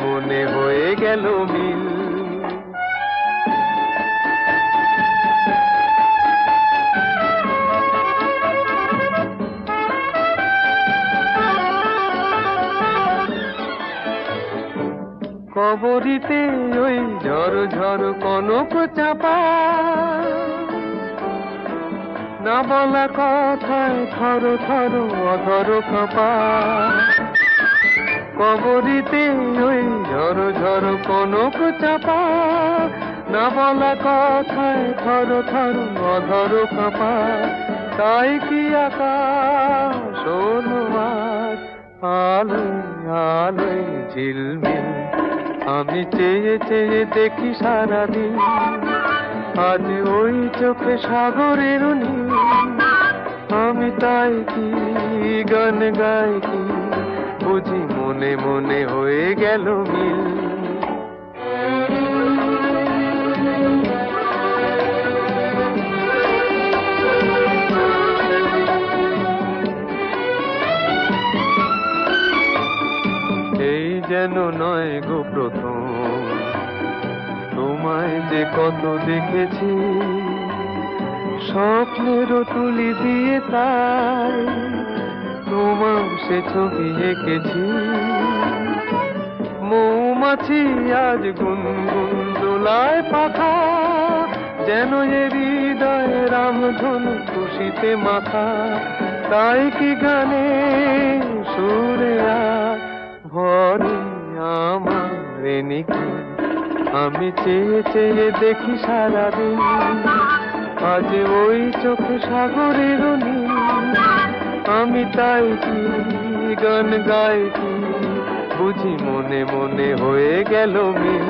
মনে হয়ে গেল মিল। কবরিতে ওই ঝড় ঝড় কনক চাপা। না বলা কথায় থর থর অধর কাপা। কবরিতে ওই ঝড় ঝড় কনক চাপা। না বলা কথায় থর থর অধর কাপা। তাই কি আকাশ অনুমান? আলোয় আলোয় ঝিলমিল। আমি চেয়ে চেয়ে দেখি সারাদিন। আজ ওই চোখে সাগরের নীল। আমি তাই কি গান গাই কি? বুঝি মনে মনে হয়ে গেল মিল। এই যেন নয় গো প্রথম, তোমায় যে কত দেখেছি, স্বপ্নেরও তুলি দিয়ে তাই তোমার সে ছবি এঁকেছি। মৌমাছি আজ গুনগুন দোলায় পাখা, যেন এ হৃদয় রামধনু খুশিতে মাথা তাই কি গানে সুরে ভরে আমার নিকি। আমি চেয়ে চেয়ে দেখি সারাদিন, আজ ওই চোখ সাগরের নীল আমি তাই কি গান গাই কি? বুঝি মনে মনে হয়ে গেল মিল।